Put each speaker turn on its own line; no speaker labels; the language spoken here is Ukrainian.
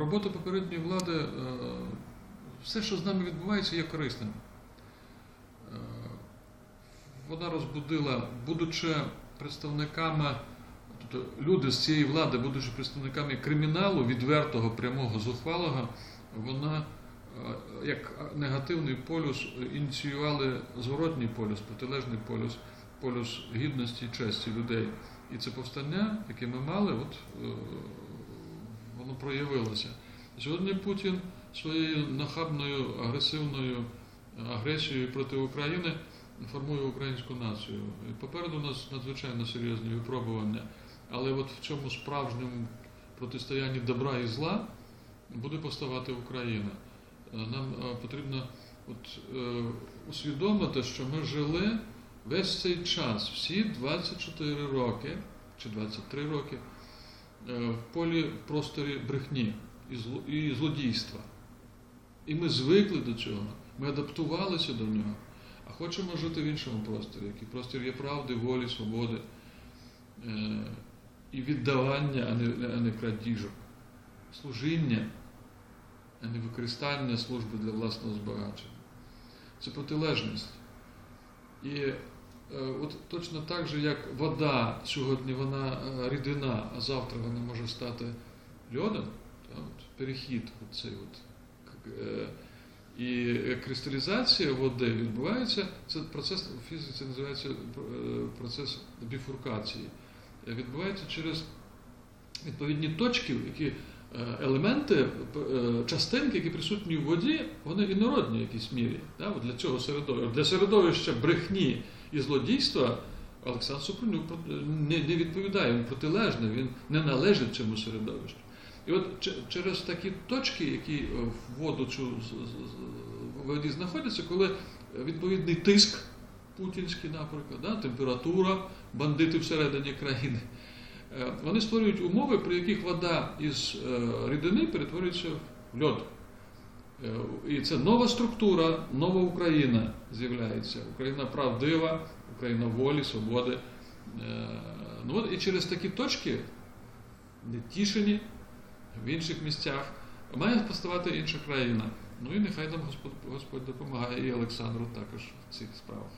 робота попередньої влади, е, все, що з нами відбувається, є корисним. Е, Вона розбудила, будучи представниками, тобто люди з цієї влади, будучи представниками криміналу, відвертого, прямого, зухвалого, вона е, як негативний полюс ініціювали зворотній полюс, протилежний полюс, полюс гідності і честі людей. І це повстання, яке ми мали, от, е, воно проявилося. Сьогодні Путін своєю нахабною агресивною агресією проти України формує українську націю. І попереду у нас надзвичайно серйозні випробування. Але от в цьому справжньому протистоянні добра і зла буде поставати Україна. Е, Нам е, потрібно от, е, усвідомити, що ми жили весь цей час, всі 24 роки чи 23 роки е, в полі в просторі брехні і злодійства. І ми звикли до цього, ми адаптувалися до нього, а хочемо жити в іншому просторі, який простір є правди, волі, свободи е, і віддавання, а не, крадіжок, служіння, а не використання служби для власного збагачення. Це протилежність. І е, от точно так же, як вода сьогодні вона е, рідина, а завтра вона може стати льодом, от, перехід оцей от, е, і кристалізація води відбувається, це процес у фізиці називається е, процес біфуркації. Е, Відбувається через відповідні точки, які е, елементи, е, частинки, які присутні в воді, вони інородні в якійсь мірі. Для цього середовища. Для середовища брехні і злодійства Олександр Супрунюк не, не відповідає, він протилежний, він не належить цьому середовищу. І от через такі точки, які е, в воду цю в воді знаходяться, коли відповідний тиск путінський, наприклад, да, температура, бандити всередині країни, е, вони створюють умови, при яких вода із е, рідини перетворюється в льод. Е, І це нова структура, нова Україна з'являється. Україна правдива, Україна волі, свободи. Е, Ну от і через такі точки, Нетішині, в інших місцях, має поставати інша країна. Ну і нехай нам Господь, Господь допомагає і Олександру також в цих справах.